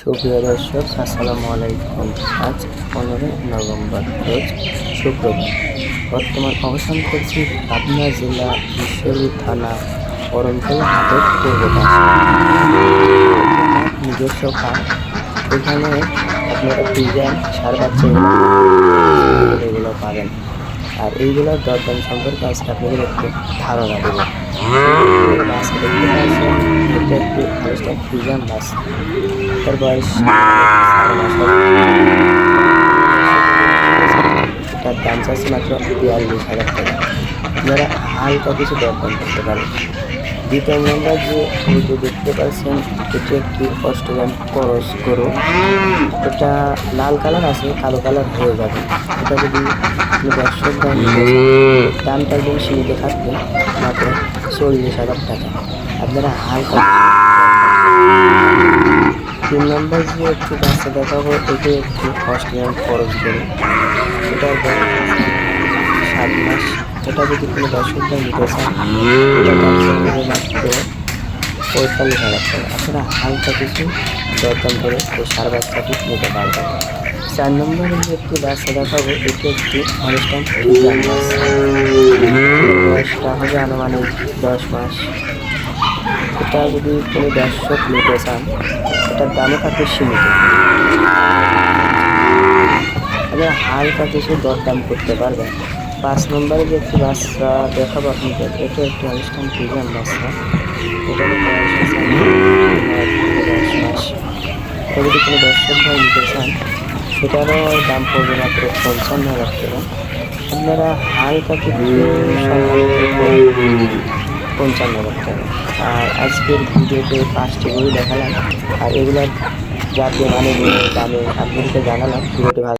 সুপ্রিয় দর্শক, আসসালামু আলাইকুম। আজ পনেরোই নভেম্বর, রোজ শুক্রবার। বর্তমান অবস্থান করছি পাবনা জেলা ঈশ্বরী থানা করমতল হাটের পূর্বটা নিজস্ব কাজ এখানে আপনারা ডিজাইন, সার বাচ্চা এগুলো পাবেন। আর এইগুলোর দরদাম সম্পর্কে আজকে আপনাদের একটু ধারণা দেবো। বাস দেখতে পাচ্ছেন এটা to আলোচনা of বাস তার Otherwise, তার। দাম চাচ্ছে মাত্র বিয়াল্লিশ হাজার টাকা আপনারা হালকা কিছু দরদাম করতে পারেন দ্বিতীয় নম্বর যে গরুটি দেখতে পাচ্ছেন এটি একটি অস্ট্রেলিয়ান করস গরু। এটা লাল কালার আছে, কালো কালার হয়ে যাবে। এটা যদি দর্শক দাম দামটা একদম সীমিত থাকবে, মাত্র চল্লিশ হাজার টাকা। আপনারা হালকা তিন নম্বর যে একটি বাচ্চা দেখাবো, এটি একটি অস্ট্রেলিয়ান খরচ গরু। এটার সাত মাস। এটা যদি কোনো দর্শকরা নিতে চান মাত্র পঁয়তাল্লিশ হাজার টাকা। আপনারা হালকা কিছু দরদাম করে এই সার বাচ্চাটি নিতে পারবেন। চার নম্বরে যে একটি বাচ্চা দেখাবো এটি একটি অনুষ্ঠান বয়সটা হবে আনুমানিক দশ মাস। এটা যদি কোনো দর্শক নিতে চান, এটার দামও থাকবে সীমিত আপনারা হালকা কিছু দরদাম করতে পারবেন। পাঁচ নম্বরে যে একটি বাচ্চা দেখাবো আপনাদের, এটা একটি অনুষ্ঠান দশ এটা যদি কোনো দর্শক ভাই নিতে চান সেটারও দাম পড়বে মাত্র পঞ্চান্ন হাজার টাকা। আপনারা হালকা পঞ্চান্ন হাজার টাকা। আর আজকের ভিডিওতে পাঁচটি বই দেখালাম। আর এগুলার জাতীয় মানে দামে আপনাদেরকে জানালাম, ভিডিওটি ভালো